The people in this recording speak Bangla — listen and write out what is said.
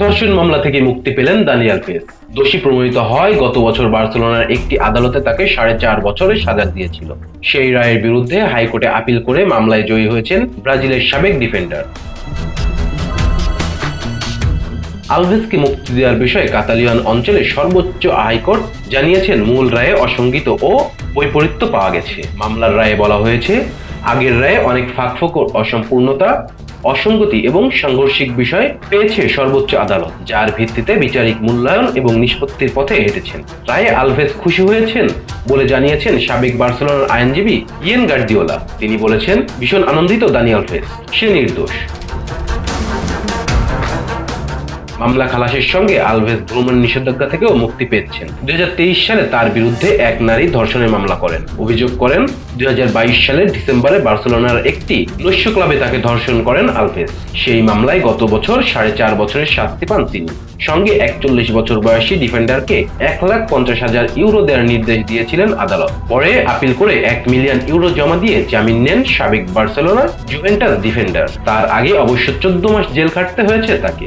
ধর্ষণ মামলা থেকে মুক্তি পেলেন দানিয়াল ফেস দোষী প্রমাণিত হয়, গত বছর বার্সেলোনার একটি আদালতে তাকে সাড়ে চার বছরের সাজা দিয়েছিল। সেই রায়ের বিরুদ্ধে হাইকোর্টে আপিল করে মামলায় জয়ী হয়েছেন ব্রাজিলের সাবেক ডিফেন্ডার। আলভেসকে মুক্তি দেওয়ার বিষয়ে কাতালিয়ান অঞ্চলের সর্বোচ্চ হাইকোর্ট জানিয়েছেন, মূল রায়ে অসঙ্গিত ও বৈপরীত্য পাওয়া গেছে। মামলার রায়ে বলা হয়েছে, আগের রায়ে অনেক ফাঁকফোকর অসম্পূর্ণতা অসঙ্গতি এবং সাংঘর্ষিক বিষয় পেয়েছে সর্বোচ্চ আদালত, যার ভিত্তিতে বিচারিক মূল্যায়ন এবং নিষ্পত্তির পথে হেঁটেছেন। রায়ে আলভেজ খুশি হয়েছেন বলে জানিয়েছেন সাবেক বার্সেলোনার আইনজীবী ইয়েন গার্দিওলা। তিনি বলেছেন, ভীষণ আনন্দিত দানি আলভেজ সে নির্দোষ। মামলা খালাসের সঙ্গে আলভেজ ভ্রমণ নিষেধাজ্ঞা থেকেও মুক্তি পেয়েছেন। দুই সালে তার বিরুদ্ধে এক নারী ধর্ষণের মামলা করেন। অভিযোগ করেন, দুই হাজার বাইশ সালের ডিসেম্বরে বার্সেলোনার একটি নৈশ ক্লাবে তাকে ধর্ষণ করেন আলভেজ সেই মামলায় গত বছর সাড়ে চার বছরের শাস্তি পান তিনি। সঙ্গে একচল্লিশ বছর বয়সী ডিফেন্ডারকে এক লাখ পঞ্চাশ হাজার ইউরো দেওয়ার নির্দেশ দিয়েছিলেন আদালত। পরে আপিল করে এক মিলিয়ন ইউরো জমা দিয়ে জামিন নেন সাবেক বার্সেলোনা জুভেন্টাস ডিফেন্ডার। তার আগে অবশ্য চোদ্দ মাস জেল খাটতে হয়েছে তাকে।